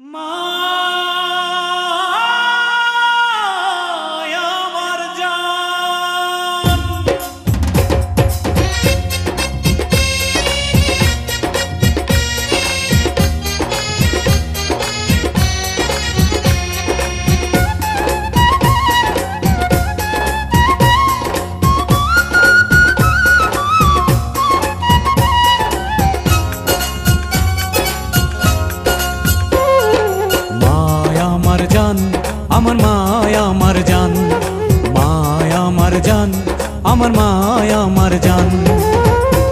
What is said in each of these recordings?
মায় আমার মায়া, আমার জান।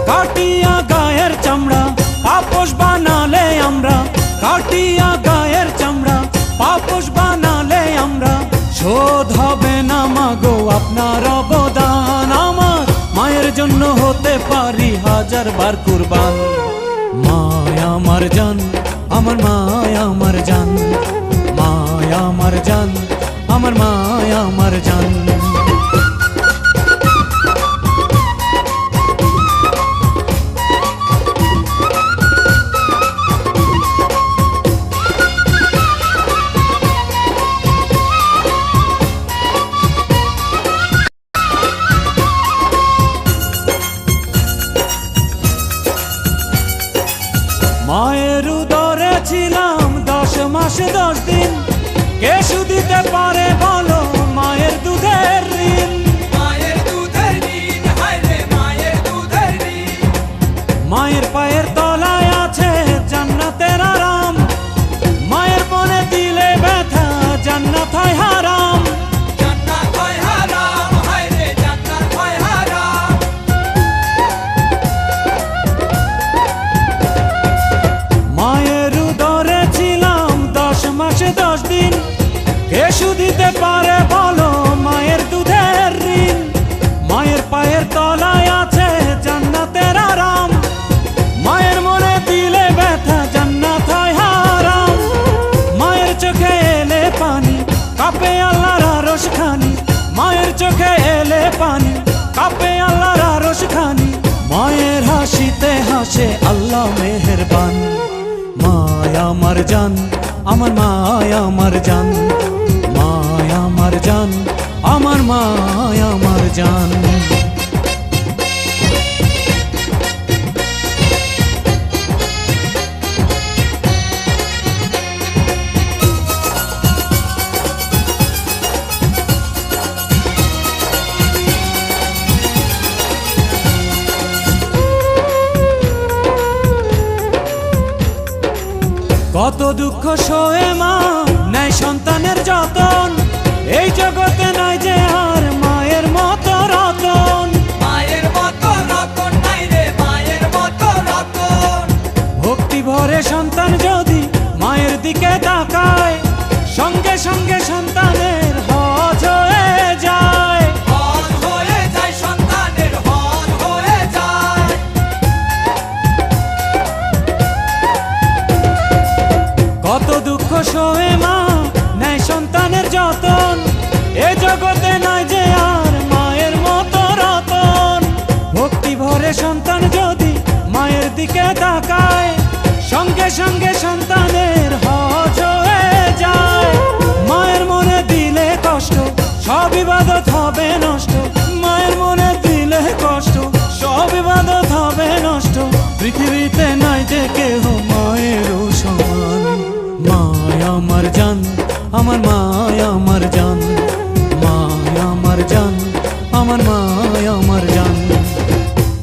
কাটিয়া গায়ের চামড়া, পাপোশ বানালে আমরা। কাটিয়া গায়ের চামড়া, পাপোশ বানালে আমরা। শোধ হবে না মাগো আপনার অবদান। আমার মায়ের জন্য হতে পারি হাজার বার কুরবান। মায়া, আমার জান, আমার মায়া, আমার জান। মায়া, আমার জান, আমার মায়া, আমার জান। মায়ের পায়ের তলায় আছে জান্নাতের আরাম। মায়ের মনে দিলে ব্যথা জান্নাত হয় হারাম। জান্নাত হয় হারাম হায় রে জান্নাত হয় হারাম। মায়ের উদরে ছিলাম দশ মাসে দশ দিন। কে দিতে পারে চোখে এলে পানি, কাপে আল্লাহর আরশ খানি মায়ের হাসিতে হাসে আল্লাহ মেহেরবান। মায়া আমার জান, আমার মায়া আমার জান। মায়া আমার জান, আমার মায়া কত দুঃখ সয়ে মা নাই সন্তানের যতন। এই জগতে নাই যে আর মায়ের মতো রতন। মায়ের মতো রতন নাই রে মায়ের মতো রতন। ভক্তি ভরে সন্তান যদি মায়ের দিকে তাকায় সঙ্গে সঙ্গে সন্তানের মা সন্তানের যতন। এ জগতে যে আর মায়ের মতো রতন। ভক্তি ভরে সন্তান যদি মায়ের দিকে তাকায়, সঙ্গে সঙ্গে সন্তানের হজ হয়ে যায়। মায়ের মনে দিলে কষ্ট, সব ইবাদত হবে নষ্ট। মায়ের মনে দিলে কষ্ট, সব ইবাদত হবে নষ্ট। পৃথিবীতে নাই যে কেহ আমার মায়া, আমার জান। মায়া, আমার জান। আমার মায়া, আমার জান।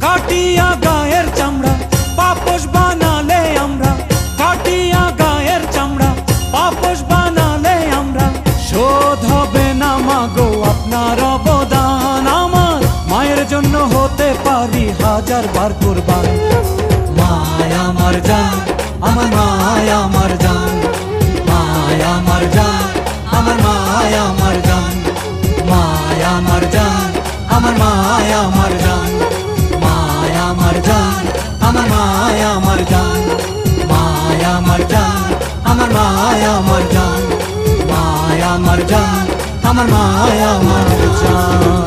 কাটিয়া গায়ের চামড়া, পাপোশ বানালে আমরা। কাটিয়া গায়ের চামড়া, পাপোশ বানালে আমরা। শোধ হবে না মাগো আপনার অবদান আমার। মায়ের জন্য হতে পারি হাজার বার কুরবান। মায়া, আমার জান। আমার মায়া, আমার জান। মায়া, আমার জান। আমার জান, আমার মায়া, আমার জান। মায়া, আমার জান, আমার মায়া, আমার জান। মায়া, আমার জান, আমার মায়া, আমার জান। মায়া, আমার জান, আমার মায়া, আমার জান।